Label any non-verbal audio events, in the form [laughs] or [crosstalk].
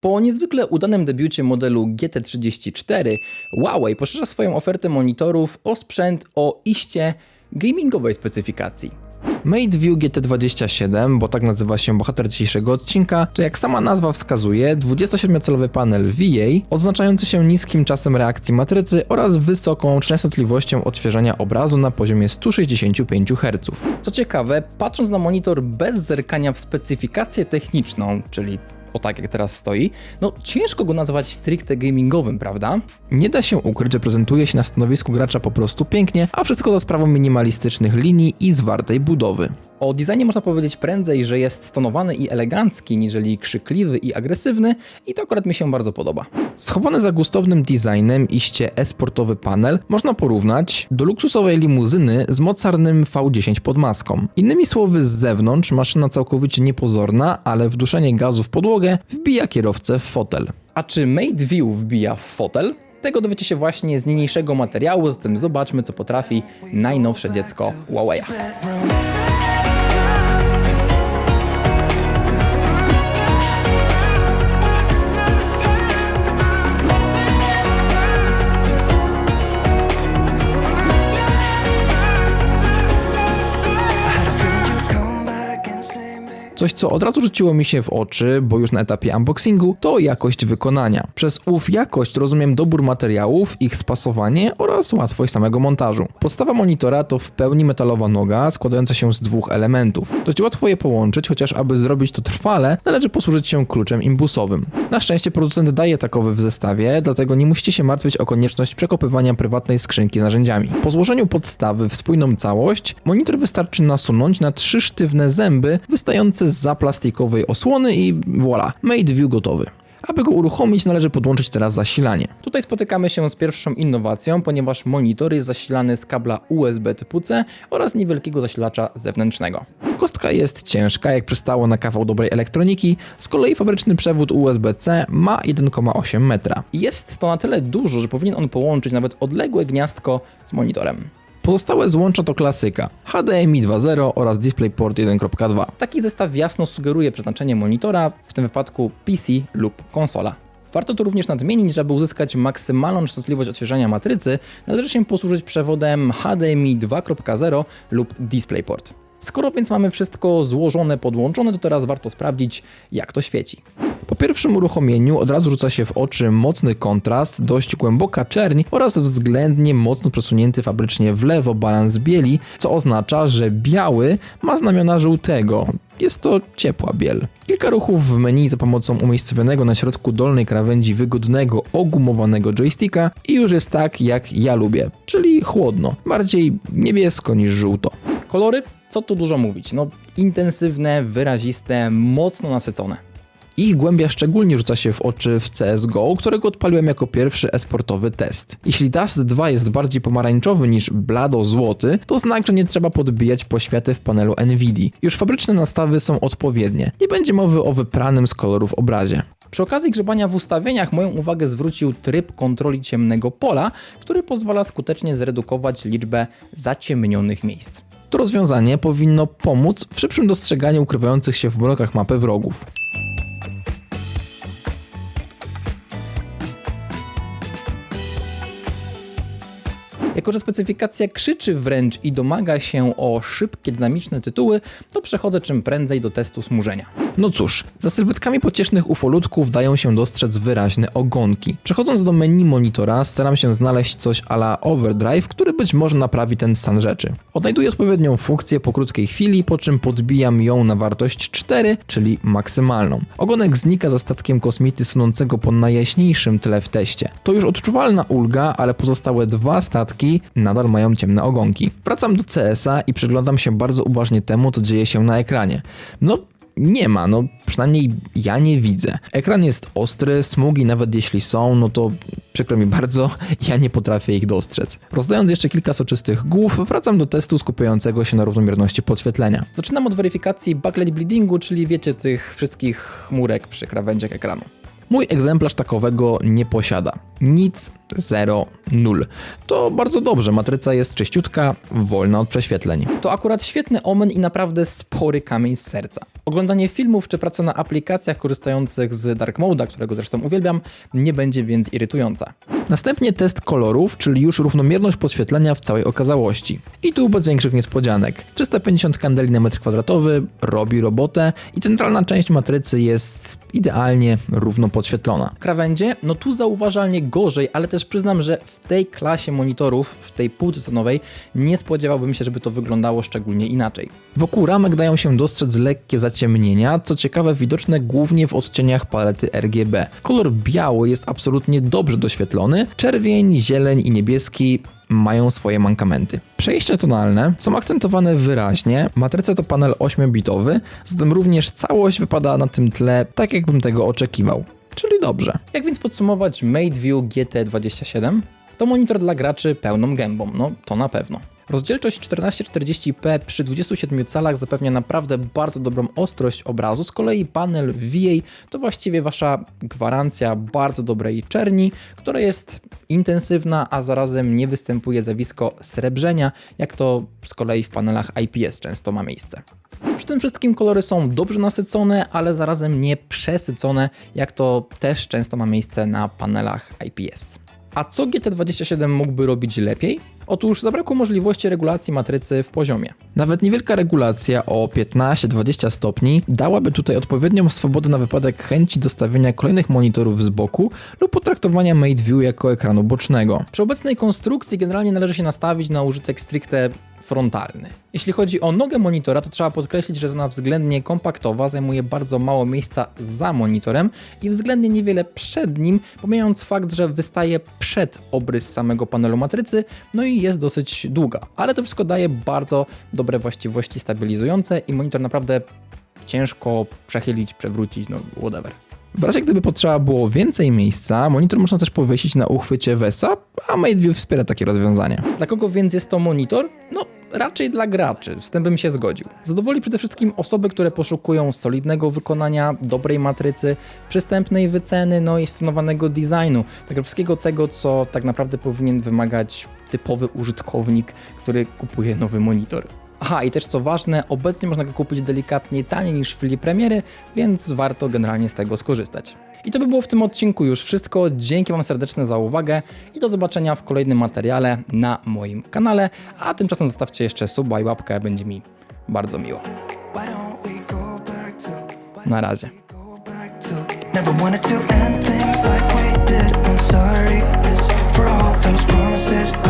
Po niezwykle udanym debiucie modelu GT34, Huawei poszerza swoją ofertę monitorów o sprzęt o iście gamingowej specyfikacji. MateView GT27, bo tak nazywa się bohater dzisiejszego odcinka, to jak sama nazwa wskazuje, 27-calowy panel VA, odznaczający się niskim czasem reakcji matrycy oraz wysoką częstotliwością odświeżania obrazu na poziomie 165 Hz. Co ciekawe, patrząc na monitor bez zerkania w specyfikację techniczną, czyli o tak jak teraz stoi, no ciężko go nazwać stricte gamingowym, prawda? Nie da się ukryć, że prezentuje się na stanowisku gracza po prostu pięknie, a wszystko za sprawą minimalistycznych linii i zwartej budowy. O designie można powiedzieć prędzej, że jest stonowany i elegancki, niżeli krzykliwy i agresywny i to akurat mi się bardzo podoba. Schowany za gustownym designem iście e-sportowy panel można porównać do luksusowej limuzyny z mocarnym V10 pod maską. Innymi słowy, z zewnątrz maszyna całkowicie niepozorna, ale wduszenie gazu w podłogę wbija kierowcę w fotel. A czy Mate View wbija w fotel? Tego dowiecie się właśnie z niniejszego materiału, zatem zobaczmy co potrafi najnowsze dziecko Huawei. Coś, co od razu rzuciło mi się w oczy, bo już na etapie unboxingu, to jakość wykonania. Przez ów jakość rozumiem dobór materiałów, ich spasowanie oraz łatwość samego montażu. Podstawa monitora to w pełni metalowa noga składająca się z dwóch elementów. Dość łatwo je połączyć, chociaż aby zrobić to trwale, należy posłużyć się kluczem imbusowym. Na szczęście producent daje takowy w zestawie, dlatego nie musicie się martwić o konieczność przekopywania prywatnej skrzynki z narzędziami. Po złożeniu podstawy w spójną całość, monitor wystarczy nasunąć na trzy sztywne zęby wystające za plastikowej osłony i voilà, Made View gotowy. Aby go uruchomić, należy podłączyć teraz zasilanie. Tutaj spotykamy się z pierwszą innowacją, ponieważ monitor jest zasilany z kabla USB typu C oraz niewielkiego zasilacza zewnętrznego. Kostka jest ciężka, jak przystało na kawał dobrej elektroniki, z kolei fabryczny przewód USB-C ma 1,8 metra. Jest to na tyle dużo, że powinien on połączyć nawet odległe gniazdko z monitorem. Pozostałe złącza to klasyka HDMI 2.0 oraz DisplayPort 1.2. Taki zestaw jasno sugeruje przeznaczenie monitora, w tym wypadku PC lub konsola. Warto tu również nadmienić, że aby uzyskać maksymalną częstotliwość odświeżania matrycy, należy się posłużyć przewodem HDMI 2.0 lub DisplayPort. Skoro więc mamy wszystko złożone, podłączone, to teraz warto sprawdzić, jak to świeci. Po pierwszym uruchomieniu od razu rzuca się w oczy mocny kontrast, dość głęboka czerń oraz względnie mocno przesunięty fabrycznie w lewo balans bieli, co oznacza, że biały ma znamiona żółtego. Jest to ciepła biel. Kilka ruchów w menu za pomocą umiejscowionego na środku dolnej krawędzi wygodnego, ogumowanego joysticka i już jest tak, jak ja lubię, czyli chłodno, bardziej niebiesko niż żółto. Kolory? Co tu dużo mówić? No, intensywne, wyraziste, mocno nasycone. Ich głębia szczególnie rzuca się w oczy w CSGO, którego odpaliłem jako pierwszy esportowy test. Jeśli Dust 2 jest bardziej pomarańczowy niż blado-złoty, to znak, że nie trzeba podbijać poświaty w panelu NVIDIA. Już fabryczne nastawy są odpowiednie. Nie będzie mowy o wypranym z kolorów obrazie. Przy okazji grzebania w ustawieniach moją uwagę zwrócił tryb kontroli ciemnego pola, który pozwala skutecznie zredukować liczbę zaciemnionych miejsc. To rozwiązanie powinno pomóc w szybszym dostrzeganiu ukrywających się w blokach mapy wrogów. Jako, że specyfikacja krzyczy wręcz i domaga się o szybkie, dynamiczne tytuły, to przechodzę czym prędzej do testu smużenia. No cóż, za sylwetkami pociesznych ufolutków dają się dostrzec wyraźne ogonki. Przechodząc do menu monitora, staram się znaleźć coś ala overdrive, który być może naprawi ten stan rzeczy. Odnajduję odpowiednią funkcję po krótkiej chwili, po czym podbijam ją na wartość 4, czyli maksymalną. Ogonek znika za statkiem kosmity sunącego po najjaśniejszym tle w teście. To już odczuwalna ulga, ale pozostałe dwa statki nadal mają ciemne ogonki. Wracam do CS-a i przyglądam się bardzo uważnie temu, co dzieje się na ekranie. No, nie ma, no przynajmniej ja nie widzę. Ekran jest ostry, smugi nawet jeśli są, no to przykro mi bardzo, [laughs] ja nie potrafię ich dostrzec. Rozdając jeszcze kilka soczystych głów, wracam do testu skupiającego się na równomierności podświetlenia. Zaczynam od weryfikacji backlight bleedingu, czyli wiecie tych wszystkich chmurek przy krawędziach ekranu. Mój egzemplarz takowego nie posiada. Nic, zero, nul. To bardzo dobrze, matryca jest czyściutka, wolna od prześwietleń. To akurat świetny omen i naprawdę spory kamień z serca. Oglądanie filmów czy praca na aplikacjach korzystających z Dark Mode'a, którego zresztą uwielbiam, nie będzie więc irytująca. Następnie test kolorów, czyli już równomierność podświetlenia w całej okazałości. I tu bez większych niespodzianek. 350 kandeli na metr kwadratowy robi robotę i centralna część matrycy jest idealnie równo podświetlona. Krawędzie, no tu zauważalnie gorzej, ale też przyznam, że w tej klasie monitorów, w tej półcenowej, nie spodziewałbym się, żeby to wyglądało szczególnie inaczej. Wokół ramek dają się dostrzec lekkie zaciemnienia, co ciekawe widoczne głównie w odcieniach palety RGB. Kolor biały jest absolutnie dobrze doświetlony, czerwień, zieleń i niebieski mają swoje mankamenty. Przejścia tonalne są akcentowane wyraźnie, matryca to panel 8-bitowy, zatem również całość wypada na tym tle tak jakbym tego oczekiwał. Czyli dobrze. Jak więc podsumować MateView GT27? To monitor dla graczy pełną gębą, no to na pewno. Rozdzielczość 1440p przy 27 calach zapewnia naprawdę bardzo dobrą ostrość obrazu, z kolei panel VA to właściwie wasza gwarancja bardzo dobrej czerni, która jest intensywna, a zarazem nie występuje zjawisko srebrzenia, jak to z kolei w panelach IPS często ma miejsce. Przy tym wszystkim kolory są dobrze nasycone, ale zarazem nie przesycone, jak to też często ma miejsce na panelach IPS. A co GT27 mógłby robić lepiej? Otóż zabrakło możliwości regulacji matrycy w poziomie. Nawet niewielka regulacja o 15-20 stopni dałaby tutaj odpowiednią swobodę na wypadek chęci dostawienia kolejnych monitorów z boku lub potraktowania Mate View jako ekranu bocznego. Przy obecnej konstrukcji generalnie należy się nastawić na użytek stricte frontalny. Jeśli chodzi o nogę monitora, to trzeba podkreślić, że jest ona względnie kompaktowa, zajmuje bardzo mało miejsca za monitorem i względnie niewiele przed nim, pomijając fakt, że wystaje przed obrys samego panelu matrycy, no i jest dosyć długa. Ale to wszystko daje bardzo dobre właściwości stabilizujące i monitor naprawdę ciężko przechylić, przewrócić, no whatever. W razie gdyby potrzeba było więcej miejsca, monitor można też powiesić na uchwycie VESA, a MateView wspiera takie rozwiązanie. Dla kogo więc jest to monitor? No, raczej dla graczy, z tym bym się zgodził. Zadowoli przede wszystkim osoby, które poszukują solidnego wykonania, dobrej matrycy, przystępnej wyceny, no i stonowanego designu, tego wszystkiego tego, co tak naprawdę powinien wymagać typowy użytkownik, który kupuje nowy monitor. Aha, i też co ważne, obecnie można go kupić delikatnie taniej niż w chwili premiery, więc warto generalnie z tego skorzystać. I to by było w tym odcinku już wszystko. Dzięki Wam serdeczne za uwagę i do zobaczenia w kolejnym materiale na moim kanale. A tymczasem zostawcie jeszcze suba i łapkę, będzie mi bardzo miło. Na razie. go